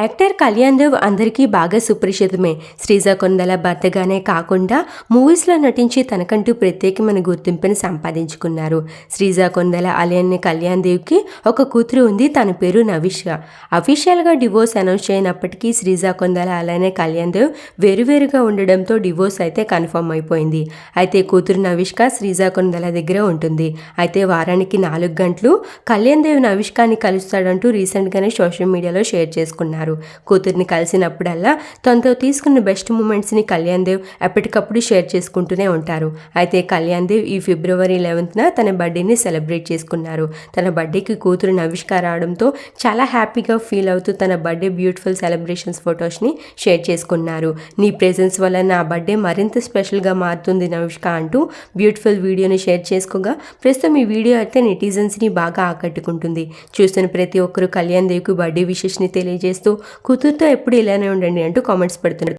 Actor Kalyan Dev అందరికీ బాగా సుపరిచితమే. శ్రీజ కొండల భర్తగానే కాకుండా మూవీస్లో నటించి తనకంటూ ప్రత్యేకమైన గుర్తింపుని సంపాదించుకున్నారు. శ్రీజ కొందల అలియన్ని కళ్యాణ్ దేవ్కి ఒక కూతురు ఉంది తన పేరు నవిష. అఫీషియల్గా డివోర్స్ అనౌన్స్ చేయనప్పటికీ శ్రీజ కొందల అలానే కళ్యాణ్ దేవ్ వేరువేరుగా ఉండడంతో డివోర్స్ అయితే కన్ఫర్మ్ అయిపోయింది. అయితే కూతురు నవిష్క శ్రీజ కొండల దగ్గర ఉంటుంది. అయితే వారానికి నాలుగు గంటలు కళ్యాణ్ దేవ్ నవిష్కాని కలుస్తాడంటూ రీసెంట్గానే సోషల్ మీడియాలో షేర్ చేసుకున్నారు. కూతుర్ని కలిసినప్పుడల్లా తనతో తీసుకున్న బెస్ట్ మూమెంట్స్ని కళ్యాణ్ దేవ్ ఎప్పటికప్పుడు షేర్ చేసుకుంటూనే ఉంటారు. అయితే కళ్యాణ్ దేవ్ ఈ ఫిబ్రవరి లెవెన్త్న తన బర్త్డేని సెలబ్రేట్ చేసుకున్నారు. తన బర్త్డేకి కూతురు నవిష్క రావడంతో చాలా హ్యాపీగా ఫీల్ అవుతూ తన బర్త్డే బ్యూటిఫుల్ సెలబ్రేషన్స్ ఫొటోస్ని షేర్ చేసుకున్నారు. నీ ప్రెజెన్స్ వల్ల నా బర్త్డే మరింత స్పెషల్గా మారుతుంది నవిష్క అంటూ బ్యూటిఫుల్ వీడియోని షేర్ చేసుకోగా ప్రస్తుతం ఈ వీడియో అయితే నెటిజన్స్ని బాగా ఆకట్టుకుంటుంది. చూస్తున్న ప్రతి ఒక్కరూ కళ్యాణ్ దేవ్కి బర్త్డే విషెస్ని తెలియజేస్తూ కూతురుతో ఎప్పుడు ఇలానే ఉండండి అంటూ కామెంట్స్ పెడుతున్నారు.